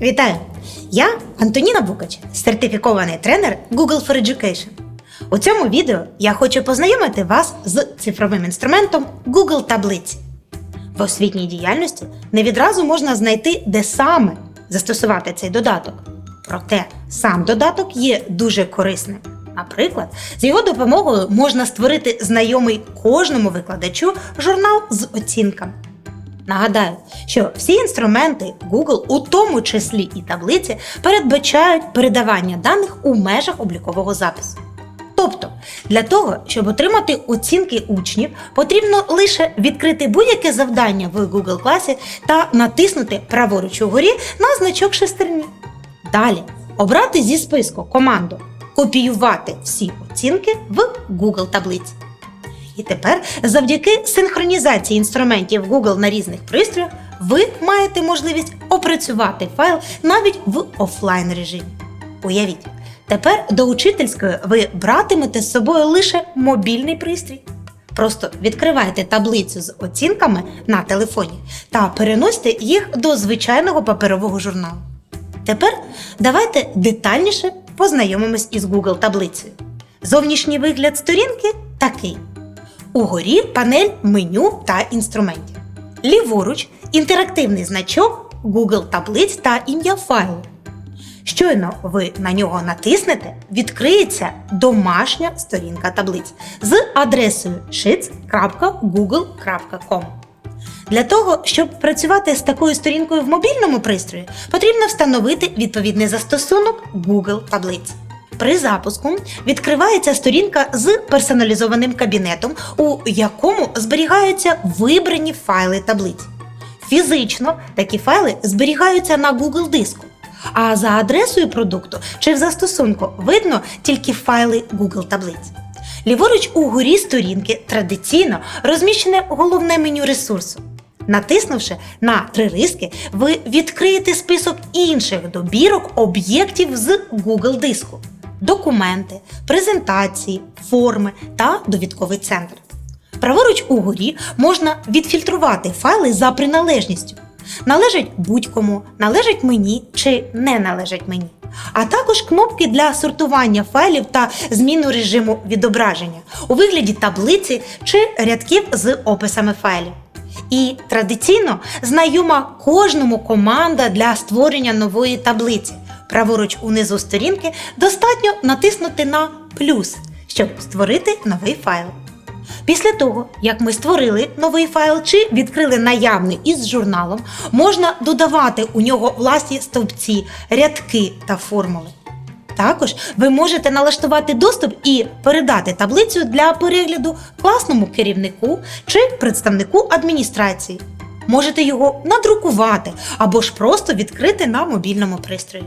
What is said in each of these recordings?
Вітаю! Я Антоніна Букач, сертифікований тренер Google for Education. У цьому відео я хочу познайомити вас з цифровим інструментом Google таблиці. В освітній діяльності не відразу можна знайти, де саме застосувати цей додаток. Проте сам додаток є дуже корисним. Наприклад, з його допомогою можна створити знайомий кожному викладачу журнал з оцінками. Нагадаю, що всі інструменти Google, у тому числі і таблиці, передбачають передавання даних у межах облікового запису. Тобто, для того, щоб отримати оцінки учнів, потрібно лише відкрити будь-яке завдання в Google класі та натиснути праворуч угорі на значок шестерні. Далі обрати зі списку команду Копіювати всі оцінки в Google таблиці. І тепер, завдяки синхронізації інструментів Google на різних пристроях, ви маєте можливість опрацювати файл навіть в офлайн режимі. Уявіть, тепер до учительської ви братимете з собою лише мобільний пристрій. Просто відкривайте таблицю з оцінками на телефоні та переносьте їх до звичайного паперового журналу. Тепер давайте детальніше познайомимось із Google таблицею. Зовнішній вигляд сторінки такий. Угорі панель меню та інструментів. Ліворуч інтерактивний значок Google таблиць та ім'я файлу. Щойно ви на нього натиснете, відкриється домашня сторінка таблиць з адресою sheets.google.com. Для того, щоб працювати з такою сторінкою в мобільному пристрої, потрібно встановити відповідний застосунок Google таблиць. При запуску відкривається сторінка з персоналізованим кабінетом, у якому зберігаються вибрані файли таблиць. Фізично такі файли зберігаються на Google диску. А за адресою продукту чи в застосунку видно тільки файли Google таблиць. Ліворуч угорі сторінки традиційно розміщене головне меню ресурсу. Натиснувши на три риски, ви відкриєте список інших добірок об'єктів з Google диску, документи, презентації, форми та довідковий центр. Праворуч угорі можна відфільтрувати файли за приналежністю. Належать будь-кому, належать мені чи не належать мені. А також кнопки для сортування файлів та зміну режиму відображення у вигляді таблиці чи рядків з описами файлів. І традиційно знайома кожному команда для створення нової таблиці. Праворуч унизу сторінки достатньо натиснути на плюс, щоб створити новий файл. Після того, як ми створили новий файл чи відкрили наявний із журналом, можна додавати у нього власні стовпці, рядки та формули. Також ви можете налаштувати доступ і передати таблицю для перегляду класному керівнику чи представнику адміністрації. Можете його надрукувати або ж просто відкрити на мобільному пристрої.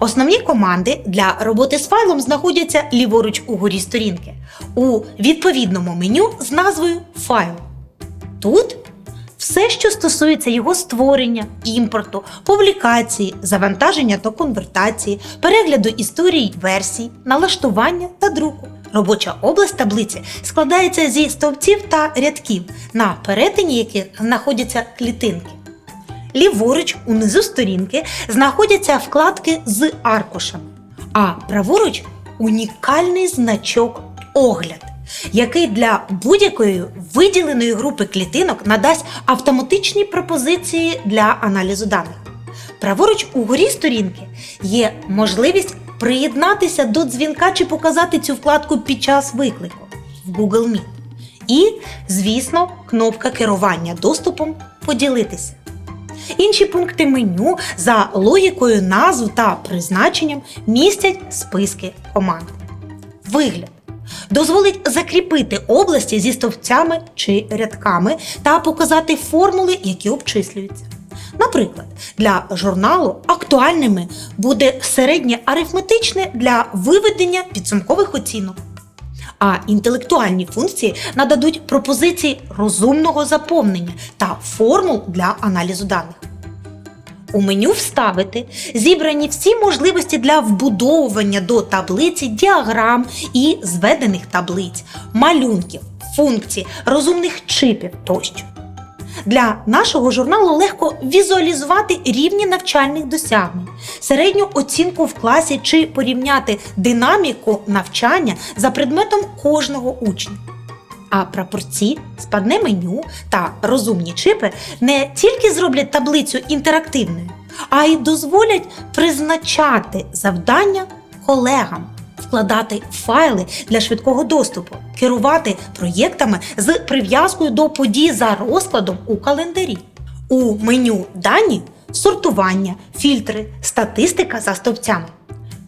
Основні команди для роботи з файлом знаходяться ліворуч угорі сторінки у відповідному меню з назвою Файл. Тут все, що стосується його створення, імпорту, публікації, завантаження та конвертації, перегляду історій версій, налаштування та друку. Робоча область таблиці складається зі стовпців та рядків, на перетині яких знаходяться клітинки. Ліворуч унизу сторінки знаходяться вкладки з аркушем, а праворуч унікальний значок огляд, який для будь-якої виділеної групи клітинок надасть автоматичні пропозиції для аналізу даних. Праворуч угорі сторінки є можливість приєднатися до дзвінка чи показати цю вкладку під час виклику в Google Meet. І, звісно, кнопка керування доступом поділитися. Інші пункти меню за логікою назв та призначенням містять списки команд. Вигляд дозволить закріпити області зі стовпцями чи рядками та показати формули, які обчислюються. Наприклад, для журналу актуальними буде середнє арифметичне для виведення підсумкових оцінок. А інтелектуальні функції нададуть пропозиції розумного заповнення та формул для аналізу даних. У меню вставити зібрані всі можливості для вбудовування до таблиці діаграм і зведених таблиць, малюнків, функцій, розумних чипів тощо. Для нашого журналу легко візуалізувати рівні навчальних досягнень, середню оцінку в класі чи порівняти динаміку навчання за предметом кожного учня. А прапорці, спадне меню та розумні чипи не тільки зроблять таблицю інтерактивною, а й дозволять призначати завдання колегам, вкладати файли для швидкого доступу, керувати проєктами з прив'язкою до подій за розкладом у календарі. У меню дані сортування, фільтри, статистика за стовпцями.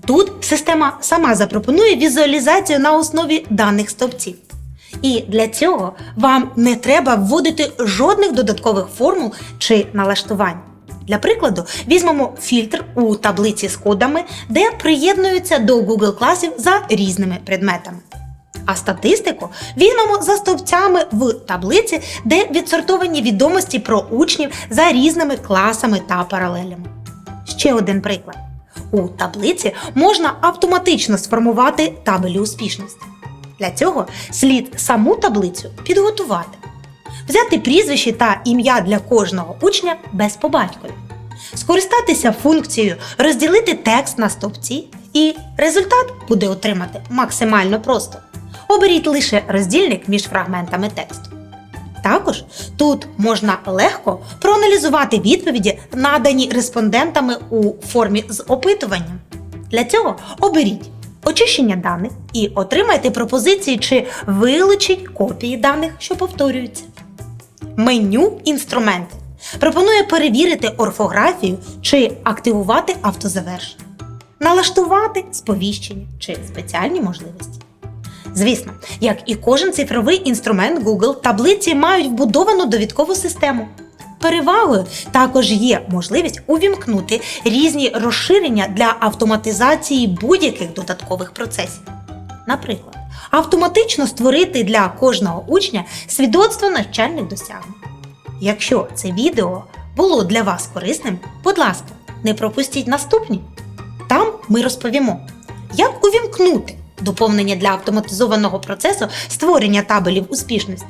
Тут система сама запропонує візуалізацію на основі даних стовпців. І для цього вам не треба вводити жодних додаткових формул чи налаштувань. Для прикладу, візьмемо фільтр у таблиці з кодами, де приєднуються до Google класів за різними предметами. А статистику візьмемо за стовпцями в таблиці, де відсортовані відомості про учнів за різними класами та паралелями. Ще один приклад. У таблиці можна автоматично сформувати табелі успішності. Для цього слід саму таблицю підготувати, взяти прізвище та ім'я для кожного учня без побатькові, скористатися функцією розділити текст на стовпці, і результат буде отримати максимально просто. Оберіть лише роздільник між фрагментами тексту. Також тут можна легко проаналізувати відповіді, надані респондентами у формі з опитуванням. Для цього оберіть очищення даних і отримайте пропозиції чи вилучіть копії даних, що повторюються. Меню інструменти пропонує перевірити орфографію чи активувати автозавершення, налаштувати сповіщення чи спеціальні можливості. Звісно, як і кожен цифровий інструмент Google, таблиці мають вбудовану довідкову систему. Перевагою також є можливість увімкнути різні розширення для автоматизації будь-яких додаткових процесів. Наприклад, автоматично створити для кожного учня свідоцтво навчальних досягнень. Якщо це відео було для вас корисним, будь ласка, не пропустіть наступні. Там ми розповімо, як увімкнути доповнення для автоматизованого процесу створення табелів успішності,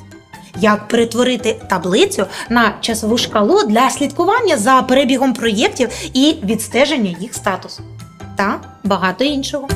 як перетворити таблицю на часову шкалу для слідкування за перебігом проєктів і відстеження їх статусу та багато іншого.